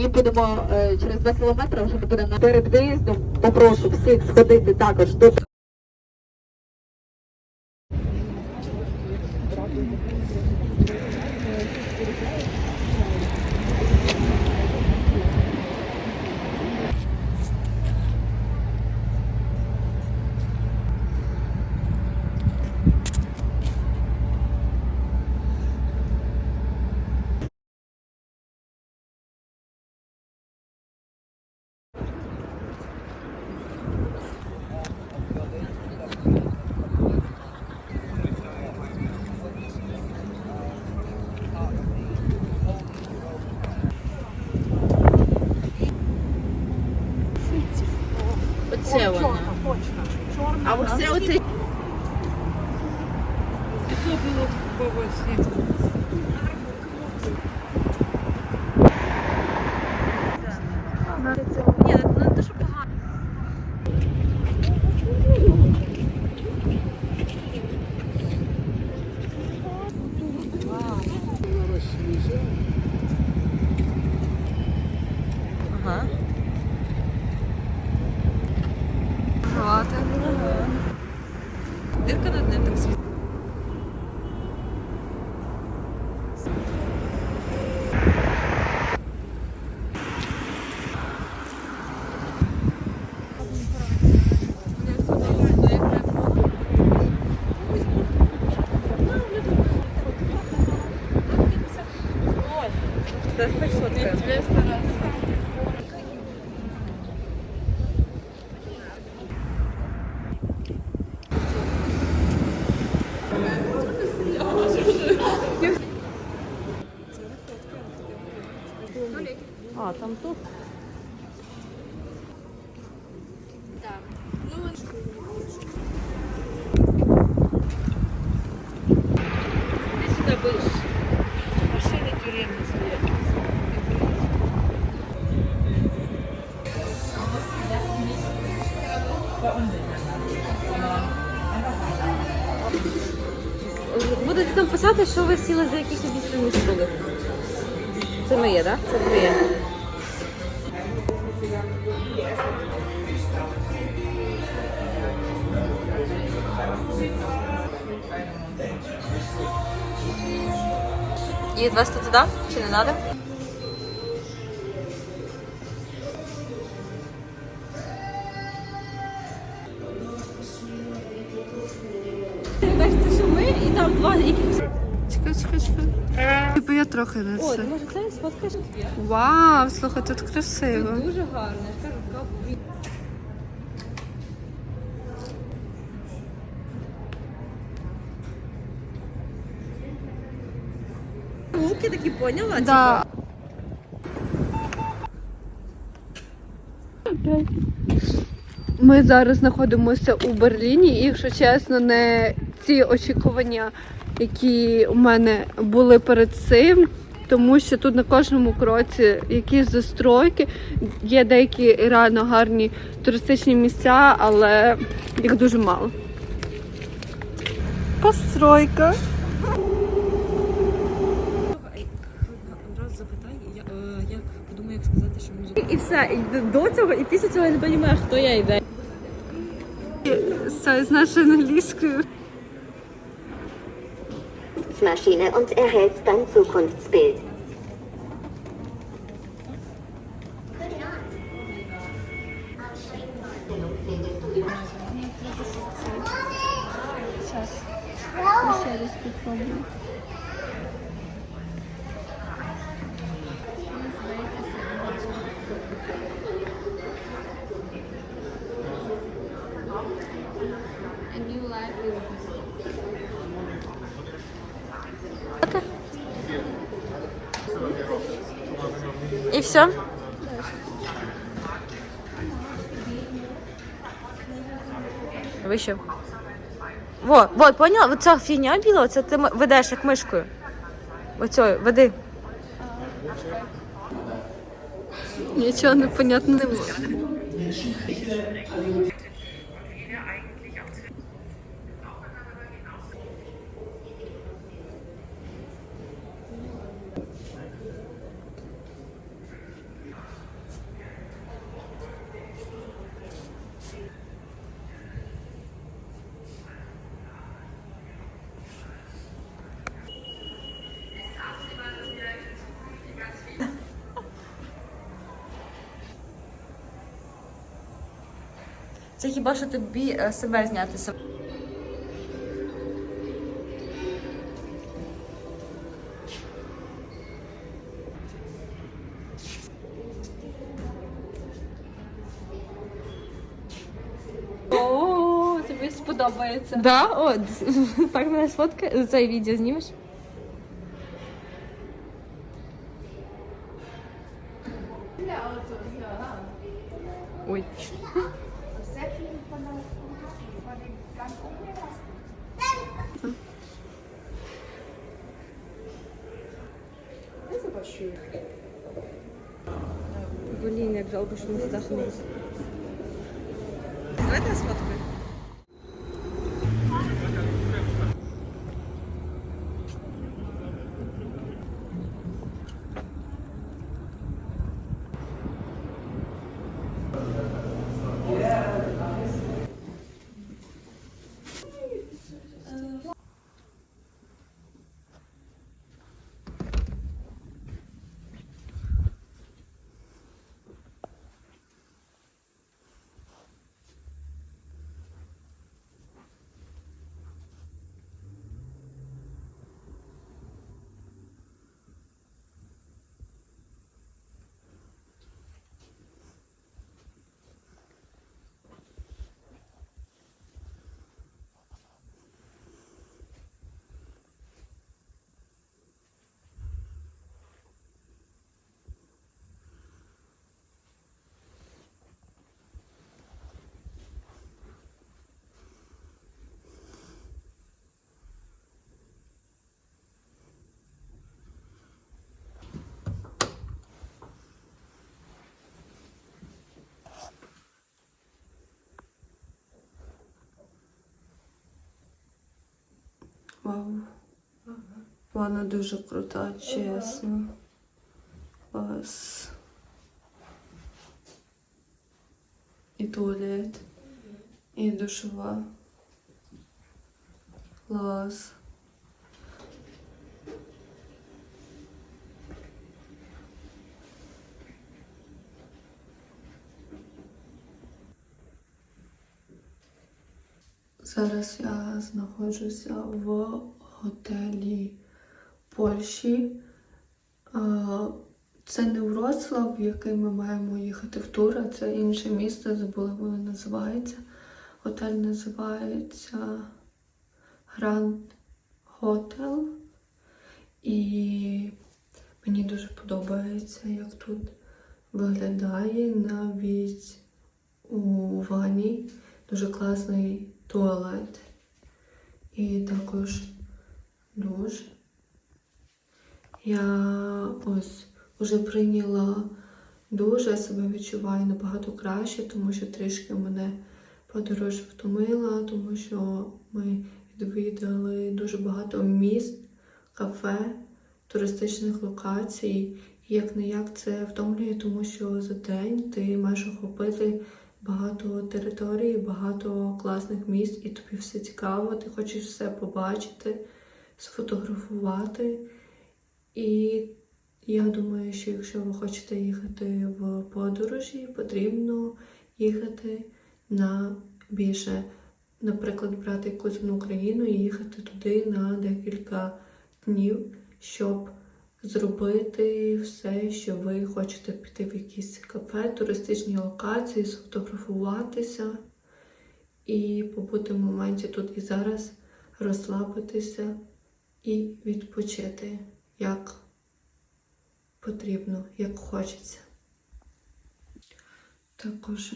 і будемо е, через 2 кілометри вже будемо перед виїздом. Попрошу всіх сходити також до Оце воно. А оце оце. Ні, не те, що погано. Ага. Дирка над ним так світить. А, Будете що ви сіли за якісь обіцяні стули. Це моє, так? Да? Це твоє. І тут, туди? Чи не треба? Трохи О, це. ти може це сфоткаєш? Вау, слухай, тут красиво. Дуже гарно. Я ж кажу, Луки такі поняла? Да. Ми зараз знаходимося у Берліні, і якщо чесно, не ці очікування, які у мене були перед цим, тому що тут на кожному кроці якісь застройки, є деякі реально гарні туристичні місця, але їх дуже мало. Постройка. Як подумаю, як сказати, що музика. І все, і до цього, і після цього я не розумію, хто я йде. Це з нашою англійською. Geschichtsmaschine und erhält dein Zukunftsbild. Сейчас. Сейчас. Все? Вище. Во, вот, поняла? Вот ця фігня біла, це ти ведеш як мишкою. Оцю, веди. Нічого не не було. Це хіба що тобі е, себе зняти себе. О, тобі сподобається. Да? О, так мене сфоткає. Це відео знімеш? Ой. Блін, як жалко, що не не Давайте я Вау. Вона дуже крута, чесно. Клас. І туалет, і душова. Клас. Зараз я знаходжуся в готелі Польщі. Це не Вроцлав, в який ми маємо їхати в тур, а це інше місто, забула, воно називається. Готель називається Гранд Хотел. І мені дуже подобається, як тут виглядає навіть у ванні. Дуже класний туалет. І також душ. Я ось вже прийняла душ, я себе відчуваю набагато краще, тому що трішки мене подорож втомила, тому що ми відвідали дуже багато міст, кафе, туристичних локацій. Як не як це втомлює, тому що за день ти маєш охопити багато територій, багато класних місць, і тобі все цікаво, ти хочеш все побачити, сфотографувати. І я думаю, що якщо ви хочете їхати в подорожі, потрібно їхати на більше, наприклад, брати якусь одну країну і їхати туди на декілька днів, щоб зробити все, що ви хочете піти в якісь кафе, туристичні локації, сфотографуватися і побути в моменті тут і зараз, розслабитися і відпочити, як потрібно, як хочеться. Також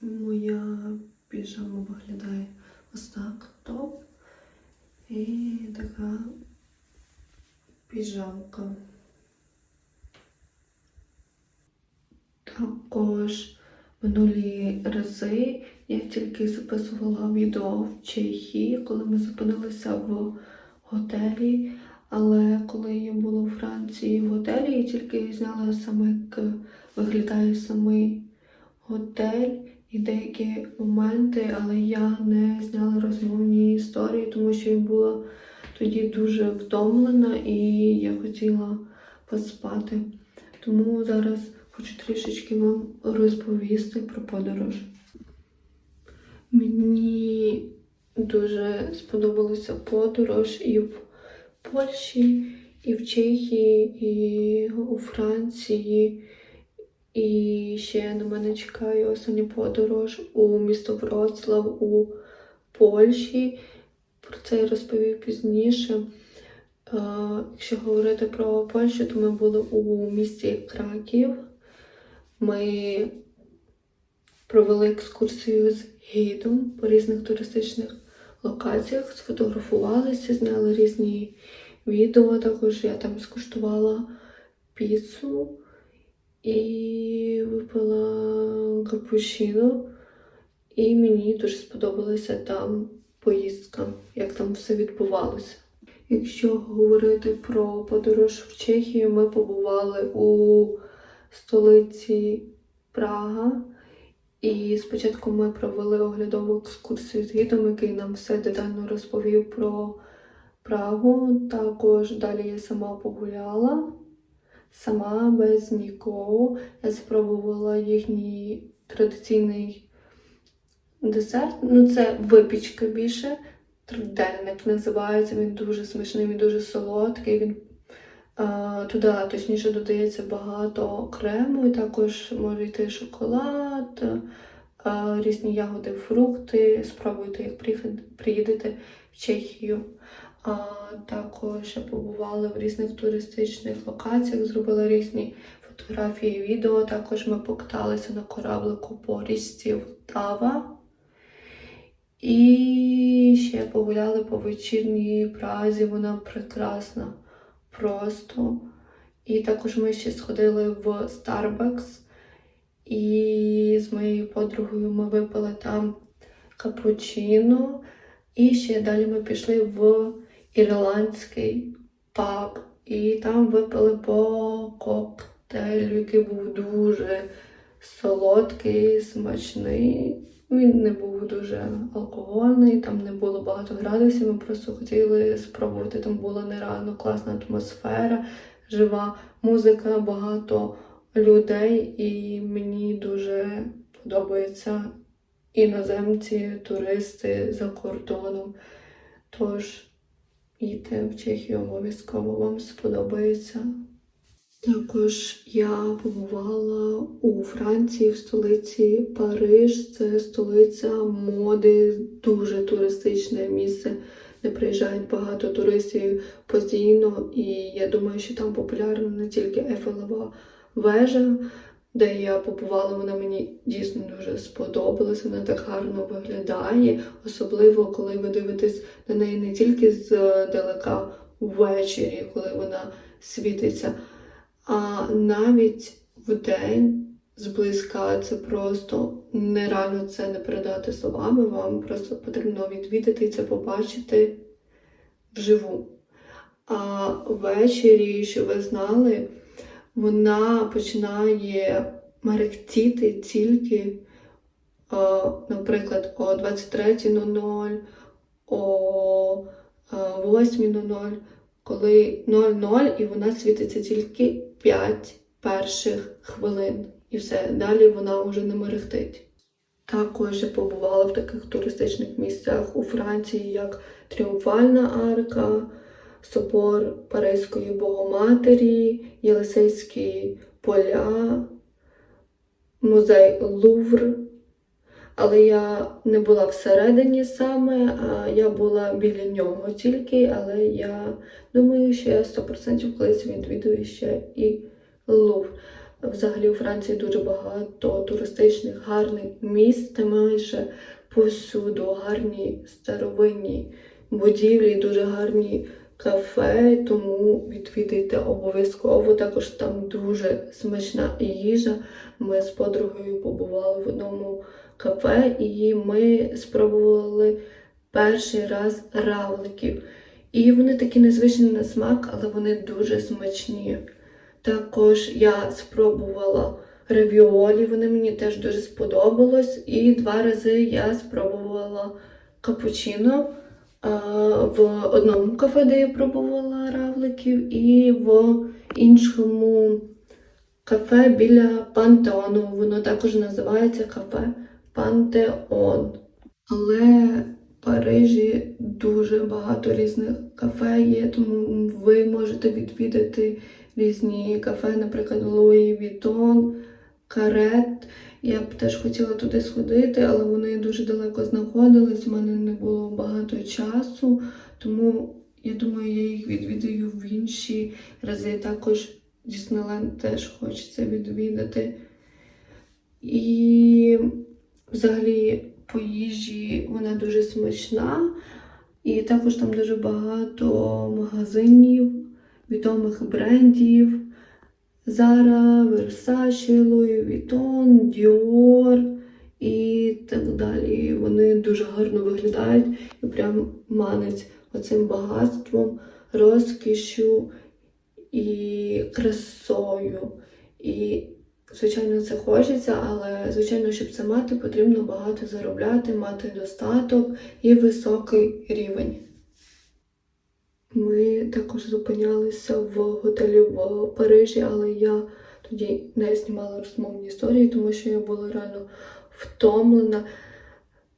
моя піжама виглядає ось так топ і така піжамка. Також минулі рази я тільки записувала відео в Чехії, коли ми зупинилися в готелі. Але коли я була у Франції в готелі, я тільки зняла саме, як виглядає самий готель і деякі моменти, але я не зняла розмовні історії, тому що я була тоді дуже втомлена і я хотіла поспати. Тому зараз хочу трішечки вам розповісти про подорож. Мені дуже сподобалася подорож і в Польщі, і в Чехії, і у Франції. І ще на мене чекає остання подорож у місто Вроцлав у Польщі. Це я розповів пізніше. Е, Якщо говорити про Польщу, то ми були у місті Краків. Ми провели екскурсію з гідом по різних туристичних локаціях, сфотографувалися, зняли різні відео. Також я там скуштувала піцу і випила капучино. І мені дуже сподобалася там поїздка, як там все відбувалося. Якщо говорити про подорож в Чехію, ми побували у столиці Прага. І спочатку ми провели оглядову екскурсію з гідом, який нам все детально розповів про Прагу. Також далі я сама погуляла, сама без нікого. Я спробувала їхній традиційний десерт. Ну, це випічка більше. Трудельник називається. Він дуже смачний, він дуже солодкий. Він а, туди, точніше, додається багато крему, і також може йти шоколад, а, різні ягоди, фрукти. Спробуйте, приїхати- приїдете в Чехію. А, також побували в різних туристичних локаціях, зробили різні фотографії, відео. Також ми покаталися на кораблику по річці Втава. І ще погуляли по вечірній Празі, вона прекрасна просто. І також ми ще сходили в Starbucks. І з моєю подругою ми випили там капучино. І ще далі ми пішли в ірландський паб. І там випили по коктейлю, який був дуже солодкий, смачний. Він не був дуже алкогольний, там не було багато градусів. Ми просто хотіли спробувати. Там була нереально класна атмосфера, жива музика, багато людей, і мені дуже подобаються іноземці, туристи за кордоном. Тож їдьте в Чехію обов'язково вам сподобається. Також я побувала у Франції в столиці Париж. Це столиця моди, дуже туристичне місце, де приїжджають багато туристів постійно. І я думаю, що там популярна не тільки Ейфелева вежа, де я побувала, вона мені дійсно дуже сподобалася. Вона так гарно виглядає, особливо коли ви дивитесь на неї не тільки здалека ввечері, коли вона світиться. А навіть в день зблизька це просто нереально це не передати словами. Вам просто потрібно відвідати і це побачити вживу. А ввечері, що ви знали, вона починає мерехтіти тільки, наприклад, о 23.00, о 8.00 коли 0-0 і вона світиться тільки 5 перших хвилин. І все, далі вона вже не мерехтить. Також я побувала в таких туристичних місцях у Франції, як Тріумфальна арка, собор Паризької Богоматері, Єлисейські поля, музей Лувр. Але я не була всередині саме, а я була біля нього тільки, але я думаю, що я 100% колись відвідую ще і Лувр. Взагалі у Франції дуже багато туристичних гарних місць, де майже повсюду гарні старовинні будівлі, дуже гарні кафе, тому відвідайте обов'язково. Також там дуже смачна їжа. Ми з подругою побували в одному кафе, і ми спробували перший раз равликів. І вони такі незвичні на смак, але вони дуже смачні. Також я спробувала ревіолі, вони мені теж дуже сподобалось. І два рази я спробувала капучино в одному кафе, де я пробувала равликів, і в іншому кафе біля пантеону. Воно також називається кафе Пантеон. Але в Парижі дуже багато різних кафе є, тому ви можете відвідати різні кафе, наприклад, Луї Вітон, Карет. Я б теж хотіла туди сходити, але вони дуже далеко знаходились. У мене не було багато часу, тому я думаю, я їх відвідаю в інші рази. Також Діснейленд теж хочеться відвідати. І взагалі по їжі вона дуже смачна. І також там дуже багато магазинів, відомих брендів. Zara, Versace, Louis Vuitton, Dior і так далі. Вони дуже гарно виглядають і прям манять оцим багатством, розкішю і красою. І, звичайно, це хочеться, але, звичайно, щоб це мати, потрібно багато заробляти, мати достаток і високий рівень. Ми також зупинялися в готелі в Парижі, але я тоді не знімала розмовні історії, тому що я була реально втомлена.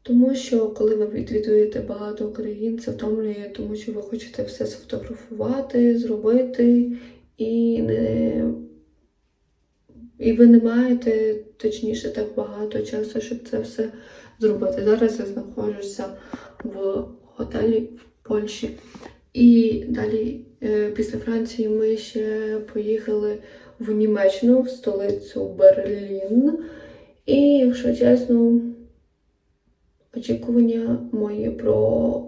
Тому що коли ви відвідуєте багато країн, це втомлює, тому що ви хочете все сфотографувати, зробити, і не і ви не маєте точніше так багато часу, щоб це все зробити. Зараз я знаходжуся в готелі в Польщі. І далі, е, після Франції, ми ще поїхали в Німеччину, в столицю Берлін. І, якщо чесно, очікування мої про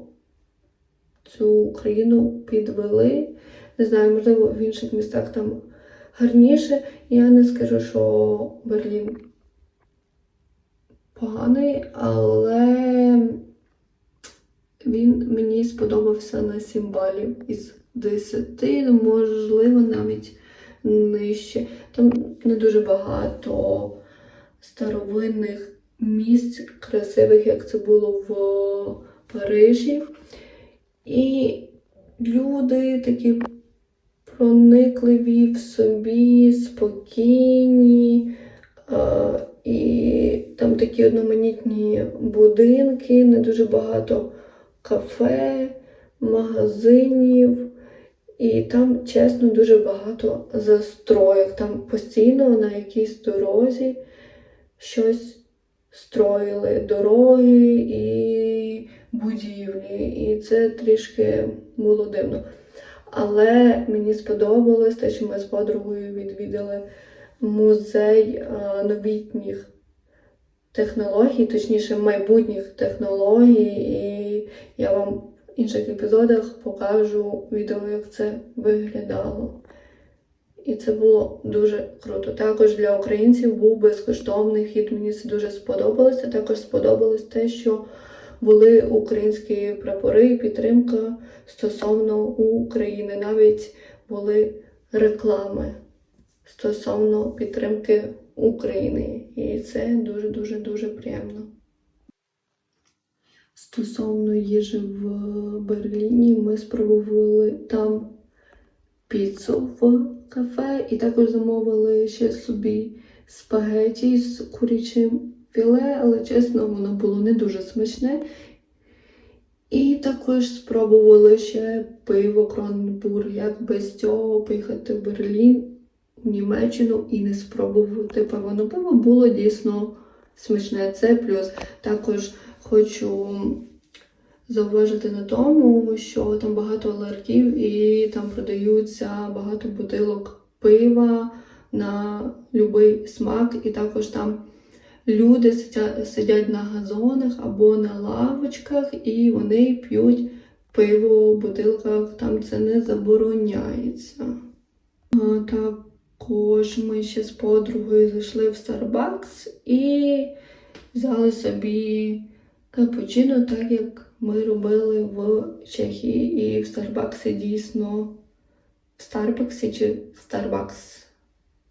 цю країну підвели. Не знаю, можливо, в інших містах там гарніше. Я не скажу, що Берлін поганий, але він мені сподобався на 7 балів із 10, ну, можливо, навіть нижче. Там не дуже багато старовинних місць красивих, як це було в Парижі. І люди такі проникливі в собі, спокійні. І там такі одноманітні будинки, не дуже багато кафе, магазинів. І там, чесно, дуже багато застроїк. Там постійно на якійсь дорозі щось строїли, дороги і будівлі. І це трішки було дивно. Але мені сподобалось те, що ми з подругою відвідали музей е, новітніх технологій, точніше майбутніх технологій, і я вам в інших епізодах покажу відео, як це виглядало. І це було дуже круто. Також для українців був безкоштовний вхід. Мені це дуже сподобалося. Також сподобалось те, що були українські прапори і підтримка стосовно України. Навіть були реклами стосовно підтримки України. І це дуже-дуже дуже приємно. Стосовно їжі в Берліні, ми спробували там піцу в кафе і також замовили ще собі спагеті з курячим філе, але чесно, воно було не дуже смачне. І також спробували ще пиво Кроненбург, як без цього поїхати в Берлін, в Німеччину і не спробувати пиво. Ну, пиво було дійсно смачне. Це плюс. Також хочу зауважити на тому, що там багато ларків і там продаються багато бутилок пива на будь-який смак, і також там люди сидять, на газонах або на лавочках, і вони п'ють пиво в бутилках, там це не забороняється. Також ми ще з подругою зайшли в Starbucks і взяли собі капучино, так як ми робили в Чехії. І в Старбаксі дійсно в Старбаксі чи Starbucks.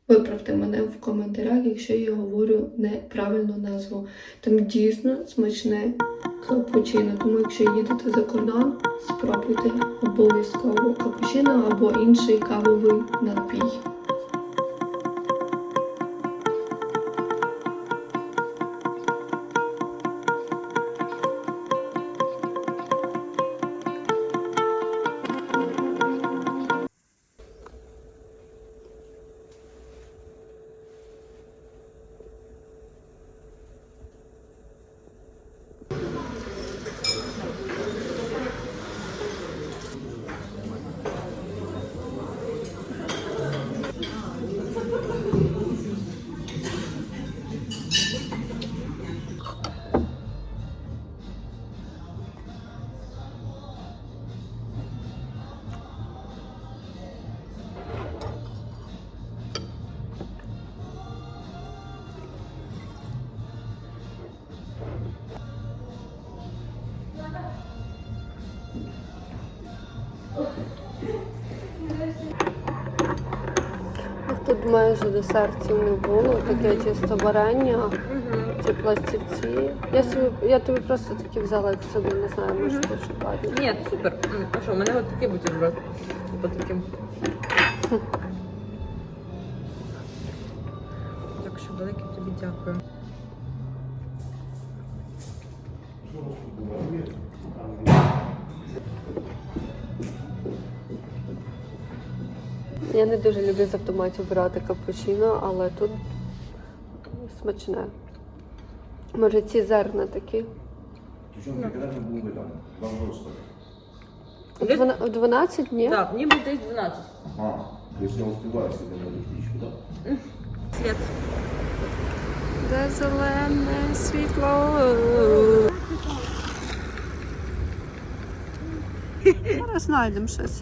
Виправте мене в коментарях, якщо я говорю неправильну назву. Там дійсно смачне капучино. Тому якщо їдете за кордон, спробуйте обов'язково капучино або інший кавовий напій. Тут майже десертів не було, таке чисто варення, ці пластівці. Я собі, я тобі просто такі взяла як собі, не знаю, може ти шукати. Ні, супер. А що, у мене от такий бутерброд. По таким. Так що велике тобі дякую. Не дуже люблю з автоматів брати капучино, але тут смачне. Може ці зерна такі. Девчонки, когда мы будем там? Вам просто. Двана- о 12 ні? Так, ніби десь 12. А, если не успеваю сегодня на электричку, да? Світ. Де зелене світло. Зараз знайдемо щось.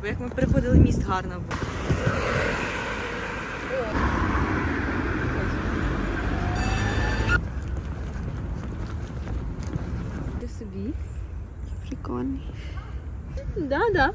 Бо як ми приходили, міст гарно був. Ти собі? Прикольний. Да, да.